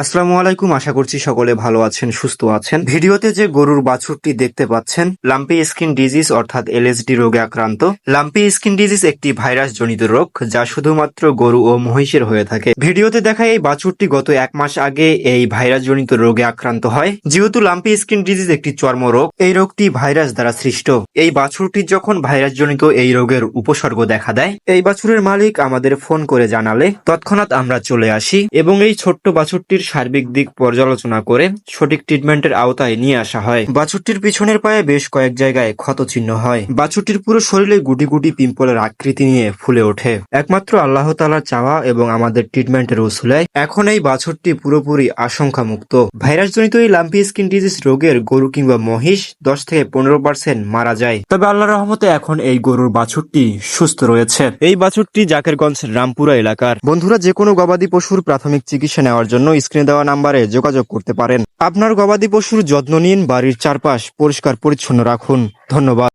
আসসালামু আলাইকুম, আশা করছি সকলে ভালো আছেন, সুস্থ আছেন। ভিডিওতে যে গরুর বাছুরটি দেখতে পাচ্ছেন, লাম্পি স্কিন ডিজিজ অর্থাৎ এলএসডি রোগে আক্রান্ত। লাম্পি স্কিন ডিজিজ একটি ভাইরাস জনিত রোগ, যা শুধুমাত্র গরু ও মহিষের হয়ে থাকে। ভিডিওতে দেখা এই বাছুরটি গত এক মাস আগে এই ভাইরাস জনিত রোগে আক্রান্ত হয়। যেহেতু লাম্পি স্কিন ডিজিজ একটি চর্মরোগ এই রোগটি ভাইরাস দ্বারা সৃষ্ট। এই বাছুরটির যখন ভাইরাস জনিত এই রোগের উপসর্গ দেখা দেয়, এই বাছুরের মালিক আমাদের ফোন করে জানালে, তৎক্ষণাৎ আমরা চলে আসি। এবং এই ছোট্ট বাছুরটির সার্বিক দিক পর্যালোচনা করে সঠিক ট্রিটমেন্টের আওতায় নিয়ে আসা হয়। বাছুরটির পিছনের পায়ে বেশ কয়েক জায়গায় ক্ষত চিহ্ন হয়। বাছুরটির পুরো শরীরে গুটি গুটি পিম্পলের আকৃতি নিয়ে ফুলে ওঠে। একমাত্র আল্লাহ তালার চাওয়া এবং আমাদের ট্রিটমেন্টের উসুলায় এখন এই বাছুরটি পুরোপুরি আশঙ্কা মুক্ত ভাইরাস জনিত এই লাম্পি স্কিন ডিজিজ রোগের গরু কিংবা মহিষ দশ থেকে পনেরো পার্সেন্ট মারা যায়। তবে আল্লাহ রহমতে এখন এই গরুর বাছুরটি সুস্থ রয়েছে। এই বাছুরটি জাকেরগঞ্জ রামপুরা এলাকার। বন্ধুরা যে কোনো গবাদি পশুর প্রাথমিক চিকিৎসা নেওয়ার জন্য স্ক্রিনে দেওয়া নাম্বারে যোগাযোগ করতে পারেন। আপনার গবাদি পশুর যত্ন নিন, বাড়ির চারপাশ পরিষ্কার পরিচ্ছন্ন রাখুন। ধন্যবাদ।